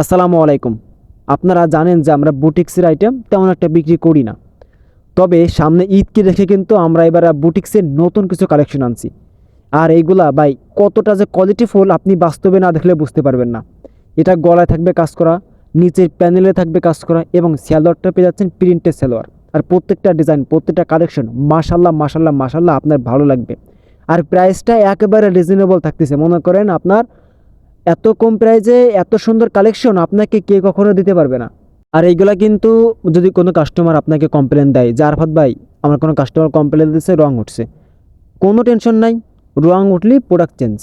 আসসালামু আলাইকুম। আপনারা জানেন যে আমরা বুটিক্সের আইটেম তেমন একটা বিক্রি করি না। তবে সামনে ঈদকে রেখে কিন্তু আমরা এবার বুটিক্সের নতুন কিছু কালেকশন আনছি। আর এইগুলা ভাই, কতটা যে কোয়ালিটি ফুল আপনি বাস্তবে না দেখলে বুঝতে পারবেন না। এটা গলায় থাকবে কাজ করা, নিচের প্যানেলে থাকবে কাজ করা এবং স্যালোয়ারটা পেয়ে যাচ্ছেন প্রিন্টের স্যালোয়ার আর প্রত্যেকটা ডিজাইন প্রত্যেকটা কালেকশন মাশাল্লাহ মাশাল্লাহ মাশাল্লাহ আপনার ভালো লাগবে। আর প্রাইসটা একেবারে রিজনেবল থাকতেছে। মনে করেন আপনার এত কম প্রাইজে এত সুন্দর কালেকশন আপনাকে কে কখনো দিতে পারবে না। আর এইগুলা কিন্তু যদি কোনো কাস্টমার আপনাকে কমপ্লেন দেয় যে, আরফাত ভাই, আমার কোনো কাস্টমার কমপ্লেন দিচ্ছে রং উঠছে। কোনো টেনশন নাই রং উঠলেই প্রোডাক্ট চেঞ্জ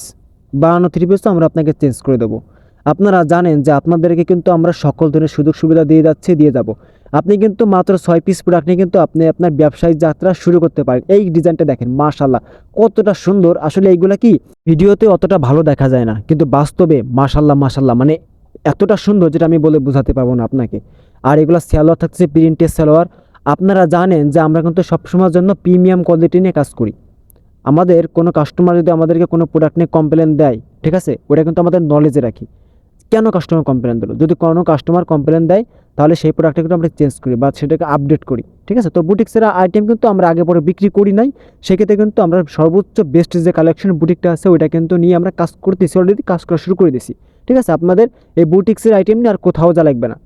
বানানো থ্রি পিস তো আমরা আপনাকে চেঞ্জ করে দেবো। আপনারা জানেন যে আপনাদেরকে কিন্তু আমরা সকল ধরনের সুযোগ সুবিধা দিয়ে যাচ্ছি, দিয়ে যাব। আপনি কিন্তু মাত্র ছয় পিস প্রোডাক্ট নিয়ে কিন্তু আপনি আপনার ব্যবসায়িক যাত্রা শুরু করতে পারেন। এই ডিজাইনটা দেখেন মাশাল্লাহ কতটা সুন্দর। আসলে এইগুলা কি ভিডিওতে অতটা ভালো দেখা যায় না, কিন্তু বাস্তবে মাশাল্লাহ মাশাল্লাহ মানে এতটা সুন্দর যেটা আমি বলে বোঝাতে পারব না আপনাকে। আর এগুলো স্যালোয়ার থাকছে প্রিন্টের সালোয়ার। আপনারা জানেন যে আমরা কিন্তু সবসময়ের জন্য প্রিমিয়াম কোয়ালিটি নিয়ে কাজ করি। আমাদের কোনো কাস্টমার যদি আমাদেরকে কোনো প্রোডাক্ট নিয়ে কমপ্লেন দেয়, ঠিক আছে? ওটা কিন্তু আমাদের নলেজে রাখি। কেন কাস্টমার কমপ্লেন দিল? যদি কোনো কাস্টমার কমপ্লেন দেয়, তাহলে সেই প্রোডাক্টটা কিন্তু আমরা চেঞ্জ করি বা সেটাকে আপডেট করি, ঠিক আছে? তো বুটিক্সের আইটেম কিন্তু আমরা আগে পরে বিক্রি করি নাই, সেক্ষেত্রে কিন্তু আমরা সর্বোচ্চ বেস্ট যে কালেকশন বুটিকটা আছে, ওইটা কিন্তু নিয়ে আমরা কাজ করতেছি অলরেডি কাজ করা শুরু করে দিছি, ঠিক আছে? আপনাদের এই বুটিক্সের আইটেম নিয়ে আর কোথাও যা লাগবে না।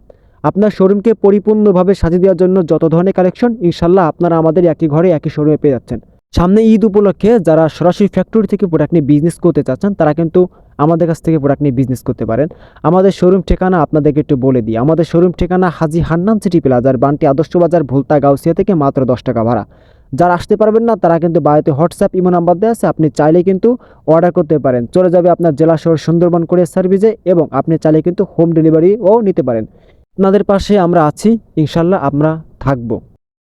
আপনার শোরুমকে পরিপূর্ণভাবে সাজিয়ে দেওয়ার জন্য যত ধরনের কালেকশন ইনশাল্লাহ আপনারা আমাদের একই ঘরে একই শোরুমে পেয়ে যাচ্ছেন। সামনে ঈদ উপলক্ষে যারা সরাসরি ফ্যাক্টরি থেকে প্রোডাক্ট নিয়ে বিজনেস করতে চাচ্ছেন, তারা কিন্তু আমাদের কাছ থেকে প্রোডাক্ট নিয়ে বিজনেস করতে পারেন। আমাদের শোরুম ঠিকানা আপনাদেরকে একটু বলে দিই। আমাদের শোরুম ঠিকানা হাজি হান্নান সিটি প্লাজার বান্টি আদর্শ বাজার, ভুলতা, গাউসিয়া থেকে মাত্র দশ টাকা ভাড়া। যারা আসতে পারবেন না, তারা কিন্তু বাড়িতে হোয়াটসঅ্যাপ ইমো নাম্বার দেওয়া আছে। আপনি চাইলে কিন্তু অর্ডার করতে পারেন। চলে যাবে আপনার জেলা শহর সুন্দরবন করে সার্ভিসে এবং আপনি চাইলে কিন্তু হোম ডেলিভারিও নিতে পারেন। আপনাদের পাশে আমরা আছি। ইনশাল্লাহ আমরা থাকব।